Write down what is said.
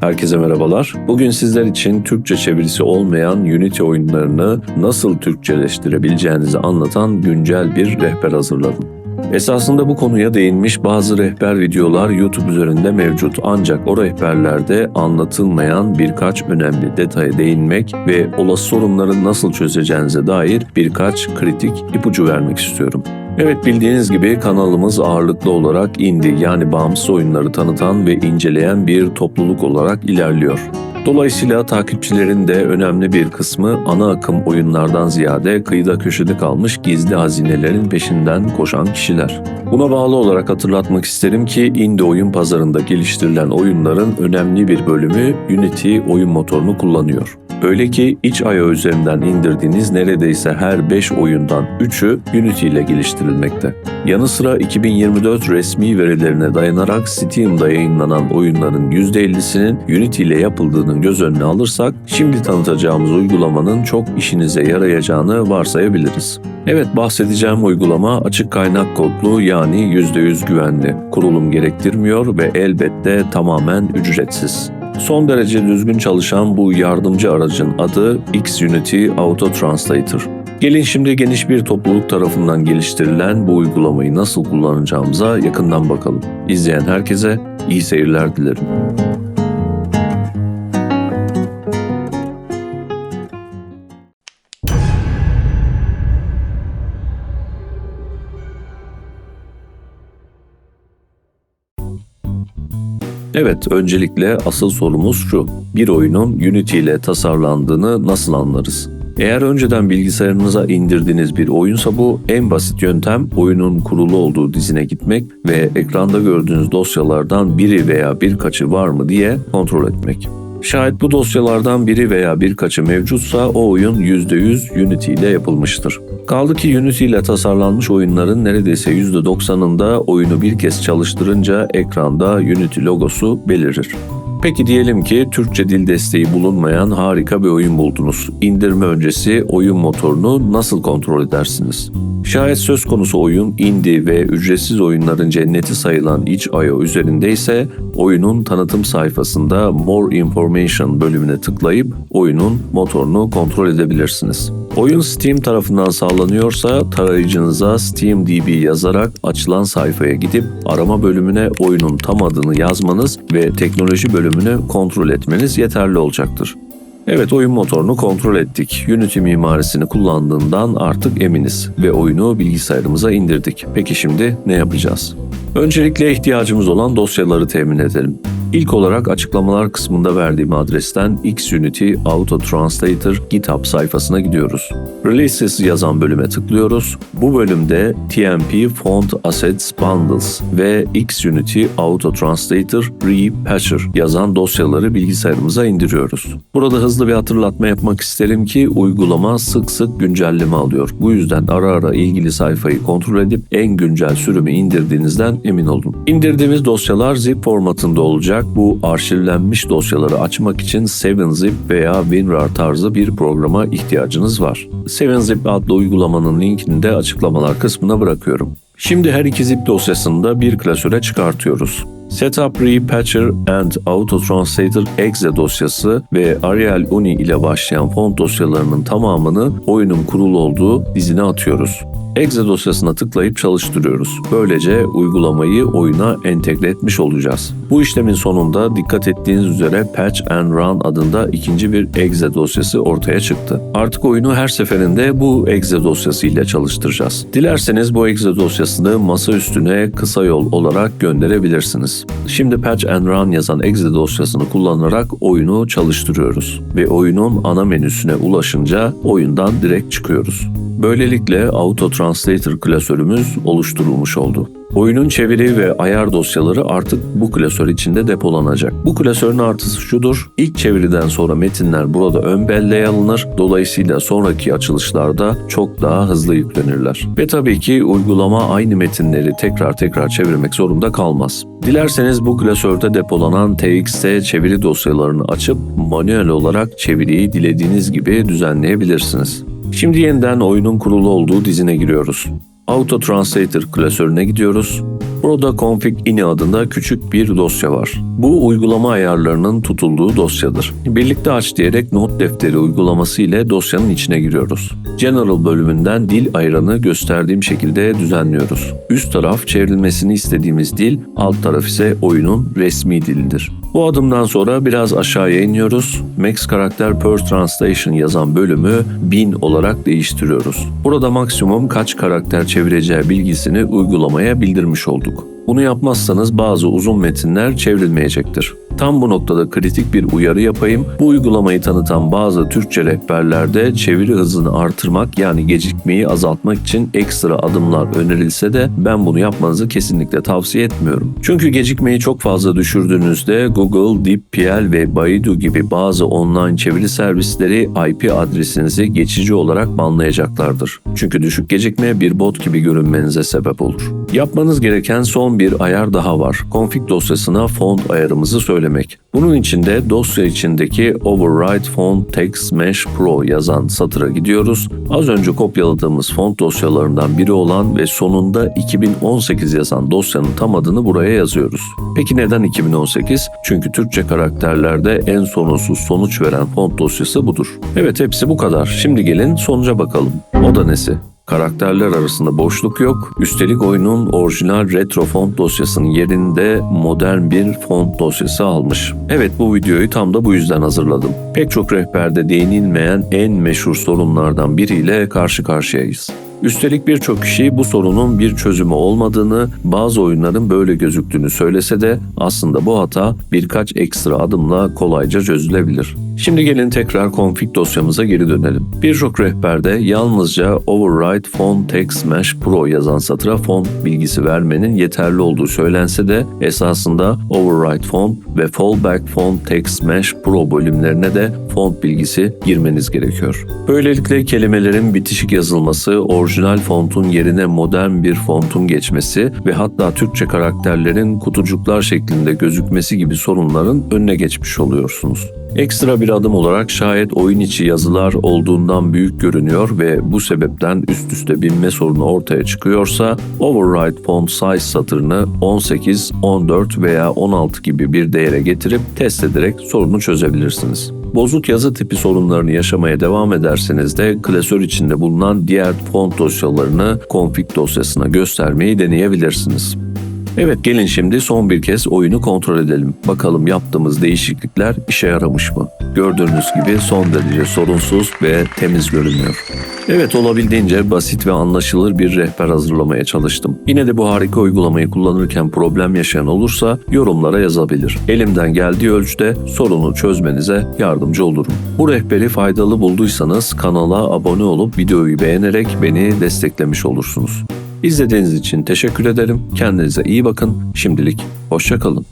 Herkese merhabalar. Bugün sizler için Türkçe çevirisi olmayan Unity oyunlarını nasıl Türkçeleştirebileceğinizi anlatan güncel bir rehber hazırladım. Esasında bu konuya değinmiş bazı rehber videolar YouTube üzerinde mevcut ancak o rehberlerde anlatılmayan birkaç önemli detaya değinmek ve olası sorunları nasıl çözeceğinize dair birkaç kritik ipucu vermek istiyorum. Evet bildiğiniz gibi kanalımız ağırlıklı olarak indie yani bağımsız oyunları tanıtan ve inceleyen bir topluluk olarak ilerliyor. Dolayısıyla takipçilerin de önemli bir kısmı ana akım oyunlardan ziyade kıyıda köşede kalmış gizli hazinelerin peşinden koşan kişiler. Buna bağlı olarak hatırlatmak isterim ki indie oyun pazarında geliştirilen oyunların önemli bir bölümü Unity oyun motorunu kullanıyor. Öyle ki itch.io üzerinden indirdiğiniz neredeyse her 5 oyundan 3'ü Unity ile geliştirilmekte. Yanı sıra 2024 resmi verilerine dayanarak Steam'da yayınlanan oyunların %50'sinin Unity ile yapıldığını göz önüne alırsak şimdi tanıtacağımız uygulamanın çok işinize yarayacağını varsayabiliriz. Evet bahsedeceğim uygulama açık kaynak kodlu yani %100 güvenli, kurulum gerektirmiyor ve elbette tamamen ücretsiz. Son derece düzgün çalışan bu yardımcı aracın adı Xunity Auto Translator. Gelin şimdi geniş bir topluluk tarafından geliştirilen bu uygulamayı nasıl kullanacağımıza yakından bakalım. İzleyen herkese iyi seyirler dilerim. Evet, öncelikle asıl sorumuz şu. Bir oyunun Unity ile tasarlandığını nasıl anlarız? Eğer önceden bilgisayarınıza indirdiğiniz bir oyunsa bu en basit yöntem oyunun kurulu olduğu dizine gitmek ve ekranda gördüğünüz dosyalardan biri veya birkaçı var mı diye kontrol etmek. Şayet bu dosyalardan biri veya birkaçı mevcutsa o oyun %100 Unity ile yapılmıştır. Kaldı ki Unity ile tasarlanmış oyunların neredeyse %90'ında oyunu bir kez çalıştırınca ekranda Unity logosu belirir. Peki diyelim ki Türkçe dil desteği bulunmayan harika bir oyun buldunuz. İndirme öncesi oyun motorunu nasıl kontrol edersiniz? Şayet söz konusu oyun indie ve ücretsiz oyunların cenneti sayılan itch.io üzerindeyse oyunun tanıtım sayfasında More Information bölümüne tıklayıp oyunun motorunu kontrol edebilirsiniz. Oyun Steam tarafından sağlanıyorsa tarayıcınıza SteamDB yazarak açılan sayfaya gidip arama bölümüne oyunun tam adını yazmanız ve teknoloji bölümünü kontrol etmeniz yeterli olacaktır. Evet oyun motorunu kontrol ettik. Unity mimarisini kullandığından artık eminiz ve oyunu bilgisayarımıza indirdik. Peki şimdi ne yapacağız? Öncelikle ihtiyacımız olan dosyaları temin edelim. İlk olarak açıklamalar kısmında verdiğim adresten Xunity Auto Translator GitHub sayfasına gidiyoruz. Releases yazan bölüme tıklıyoruz. Bu bölümde TMP Font Assets Bundles ve Xunity Auto Translator Repatcher yazan dosyaları bilgisayarımıza indiriyoruz. Burada hızlı bir hatırlatma yapmak isterim ki uygulama sık sık güncelleme alıyor. Bu yüzden ara ara ilgili sayfayı kontrol edip en güncel sürümü indirdiğinizden emin olun. İndirdiğimiz dosyalar zip formatında olacak. Bu arşivlenmiş dosyaları açmak için 7zip veya WinRAR tarzı bir programa ihtiyacınız var. 7zip adlı uygulamanın linkini de açıklamalar kısmına bırakıyorum. Şimdi her iki zip dosyasını da bir klasöre çıkartıyoruz. Setup Repatcher and Auto Translator exe dosyası ve Arial Uni ile başlayan font dosyalarının tamamını oyunun kurulu olduğu dizine atıyoruz. Exe dosyasına tıklayıp çalıştırıyoruz. Böylece uygulamayı oyuna entegre etmiş olacağız. Bu işlemin sonunda dikkat ettiğiniz üzere Patch and Run adında ikinci bir exe dosyası ortaya çıktı. Artık oyunu her seferinde bu exe dosyası ile çalıştıracağız. Dilerseniz bu exe dosyasını masa üstüne kısa yol olarak gönderebilirsiniz. Şimdi Patch and Run yazan exe dosyasını kullanarak oyunu çalıştırıyoruz ve oyunun ana menüsüne ulaşınca oyundan direkt çıkıyoruz. Böylelikle Auto Translator klasörümüz oluşturulmuş oldu. Oyunun çeviri ve ayar dosyaları artık bu klasör içinde depolanacak. Bu klasörün artısı şudur. İlk çeviriden sonra metinler burada ön belleğe alınır. Dolayısıyla sonraki açılışlarda çok daha hızlı yüklenirler. Ve tabii ki uygulama aynı metinleri tekrar tekrar çevirmek zorunda kalmaz. Dilerseniz bu klasörde depolanan TXT çeviri dosyalarını açıp manuel olarak çeviriyi dilediğiniz gibi düzenleyebilirsiniz. Şimdi yeniden oyunun kurulu olduğu dizine giriyoruz. Auto Translator klasörüne gidiyoruz. Burada config ini adında küçük bir dosya var. Bu uygulama ayarlarının tutulduğu dosyadır. Birlikte aç diyerek not defteri uygulaması ile dosyanın içine giriyoruz. General bölümünden dil ayranı gösterdiğim şekilde düzenliyoruz. Üst taraf çevrilmesini istediğimiz dil, alt taraf ise oyunun resmi dilidir. Bu adımdan sonra biraz aşağıya iniyoruz. Max karakter per translation yazan bölümü 1000 olarak değiştiriyoruz. Burada maksimum kaç karakter çevireceği bilgisini uygulamaya bildirmiş olduk. Bunu yapmazsanız bazı uzun metinler çevrilmeyecektir. Tam bu noktada kritik bir uyarı yapayım. Bu uygulamayı tanıtan bazı Türkçe rehberlerde çeviri hızını artırmak yani gecikmeyi azaltmak için ekstra adımlar önerilse de ben bunu yapmanızı kesinlikle tavsiye etmiyorum. Çünkü gecikmeyi çok fazla düşürdüğünüzde Google, DeepL ve Baidu gibi bazı online çeviri servisleri IP adresinizi geçici olarak banlayacaklardır. Çünkü düşük gecikme bir bot gibi görünmenize sebep olur. Yapmanız gereken son bir ayar daha var. Config dosyasına font ayarımızı söylemek. Bunun için de dosya içindeki Override Font Text Mesh Pro yazan satıra gidiyoruz. Az önce kopyaladığımız font dosyalarından biri olan ve sonunda 2018 yazan dosyanın tam adını buraya yazıyoruz. Peki neden 2018? Çünkü Türkçe karakterlerde en sorunsuz sonuç veren font dosyası budur. Evet hepsi bu kadar. Şimdi gelin sonuca bakalım. O da nesi? Karakterler arasında boşluk yok. Üstelik oyunun orijinal retro font dosyasının yerinde modern bir font dosyası almış. Evet bu videoyu tam da bu yüzden hazırladım. Pek çok rehberde değinilmeyen en meşhur sorunlardan biriyle karşı karşıyayız. Üstelik birçok kişi bu sorunun bir çözümü olmadığını, bazı oyunların böyle gözüktüğünü söylese de aslında bu hata birkaç ekstra adımla kolayca çözülebilir. Şimdi gelin tekrar config dosyamıza geri dönelim. Birçok rehberde yalnızca Override Font Text Mesh Pro yazan satıra font bilgisi vermenin yeterli olduğu söylense de esasında Override Font ve Fallback Font Text Mesh Pro bölümlerine de font bilgisi girmeniz gerekiyor. Böylelikle kelimelerin bitişik yazılması, orijinal fontun yerine modern bir fontun geçmesi ve hatta Türkçe karakterlerin kutucuklar şeklinde gözükmesi gibi sorunların önüne geçmiş oluyorsunuz. Ekstra bir adım olarak şayet oyun içi yazılar olduğundan büyük görünüyor ve bu sebepten üst üste binme sorunu ortaya çıkıyorsa Override Font Size satırını 18, 14 veya 16 gibi bir değere getirip test ederek sorunu çözebilirsiniz. Bozuk yazı tipi sorunlarını yaşamaya devam ederseniz de klasör içinde bulunan diğer font dosyalarını config dosyasına göstermeyi deneyebilirsiniz. Evet gelin şimdi son bir kez oyunu kontrol edelim. Bakalım yaptığımız değişiklikler işe yaramış mı? Gördüğünüz gibi son derece sorunsuz ve temiz görünüyor. Evet olabildiğince basit ve anlaşılır bir rehber hazırlamaya çalıştım. Yine de bu harika uygulamayı kullanırken problem yaşayan olursa yorumlara yazabilir. Elimden geldiği ölçüde sorunu çözmenize yardımcı olurum. Bu rehberi faydalı bulduysanız kanala abone olup videoyu beğenerek beni desteklemiş olursunuz. İzlediğiniz için teşekkür ederim. Kendinize iyi bakın. Şimdilik hoşçakalın.